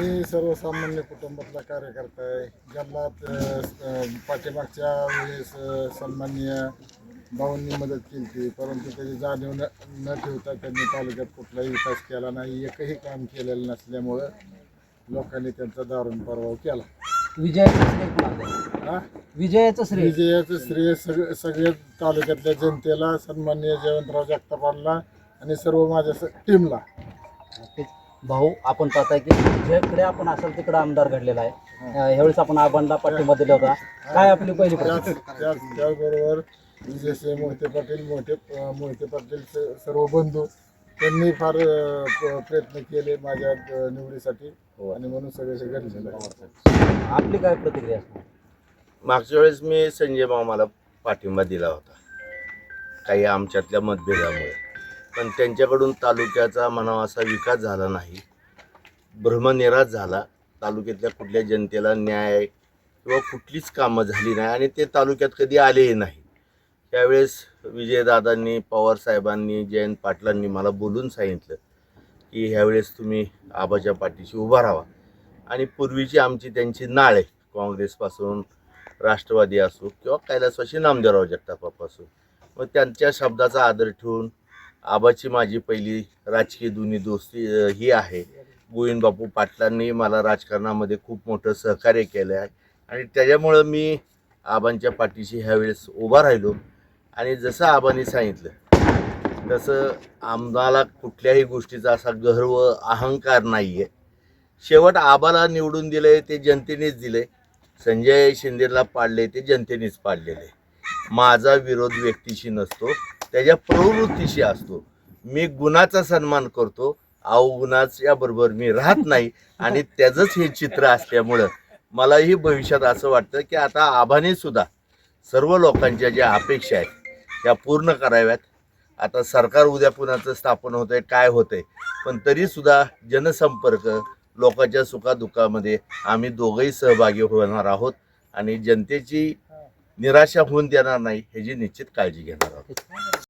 मी सर्वसामान्य कुटुंबातला कार्यकर्ता आहे. ज्यांना पाठीमागच्या वेळेस अ, सन्माननीय भाऊंनी मदत केली होती परंतु त्याची जाणीव न न ठेवता त्यांनी तालुक्यात कुठलाही विकास केला नाही एकही काम केलेलं नसल्यामुळं लोकांनी त्यांचा दारुण पराभव केला. विजयाचं श्रेय हा? विजयाचं श्रेय. विजयाचं श्रेय सगळे सगळे तालुक्यातल्या जनतेला सन्माननीय जयवंतराव जगतापांना आणि सर्व माझ्या टीमला भाऊ आपण पाहताय की ज्याकडे आपण असाल तिकडे आमदार घडलेला आहे. अं, ह्यावेळेस आपण आबांना पाठिंबा दिला होता. काय आपली पहिली त्याच त्याचबरोबर विजयसिंह मोहिते पाटील मोहिते मोहिते पाटील स- सर्व बंधू त्यांनी फार अं, प- प्रयत्न केले माझ्या अं, निवडीसाठी. आणि म्हणून सगळे घडलेलं आहे आपली काय प्रतिक्रिया असणार मागच्या वेळेस मी संजय मामाला पाठिंबा दिला होता. काही आमच्यातल्या मतभेदामुळे. पण त्यांच्याकडून तालुक्याचा म्हणावा असा विकास झाला नाही. भ्रमनिराश झाला. तालुक्यातल्या कुठल्या जनतेला न्याय किंवा कुठलीच कामं झाली नाही आणि ते तालुक्यात कधी आलेही नाही. त्यावेळेस विजयदादांनी पवार साहेबांनी जयंत पाटलांनी मला बोलून सांगितलं की ह्यावेळेस तुम्ही आबाच्या पाठीशी उभा राहा. आणि पूर्वीची आमची त्यांची नाळ आहे. काँग्रेसपासून राष्ट्रवादी असो किंवा कैलासवाशी नामदेवराव जगतापापासून. मग त्यांच्या शब्दाचा आदर ठेवून आबाची माझी पहिली राजकीय दोन्ही दोस्ती ही आहे. गोविंद बापू पाटलांनी मला राजकारणामध्ये खूप मोठं सहकार्य केलं आहे. आणि त्याच्यामुळं मी आबांच्या पाठीशी ह्यावेळेस उभा राहिलो. आणि जसं आबांनी सांगितलं तसं आम्हाला कुठल्याही गोष्टीचा असा गर्व अहंकार नाही आहे शेवट आबाला निवडून दिले ते जनतेनेच दिले संजय शिंदेला पाडले ते जनतेनेच पाडलेले माझा विरोध व्यक्तीशी नसतो. त्याच्या प्रवृत्तीशी असतो. मी गुणाचा सन्मान करतो अवगुणाच्या बरोबर मी राहत नाही आणि त्याचंच हे चित्र असल्यामुळं मलाही भविष्यात असं वाटतं की आता आभाने सुद्धा सर्व लोकांच्या ज्या अपेक्षा आहेत त्या पूर्ण कराव्यात. आता सरकार उद्या पुण्याचं स्थापन होत आहे काय होतंय पण तरीसुद्धा जनसंपर्क लोकांच्या सुखादुःखामध्ये आम्ही दोघंही सहभागी होणार आहोत आणि जनतेची निराशा होऊन देणार नाही ह्याची निश्चित काळजी घेणार आहोत.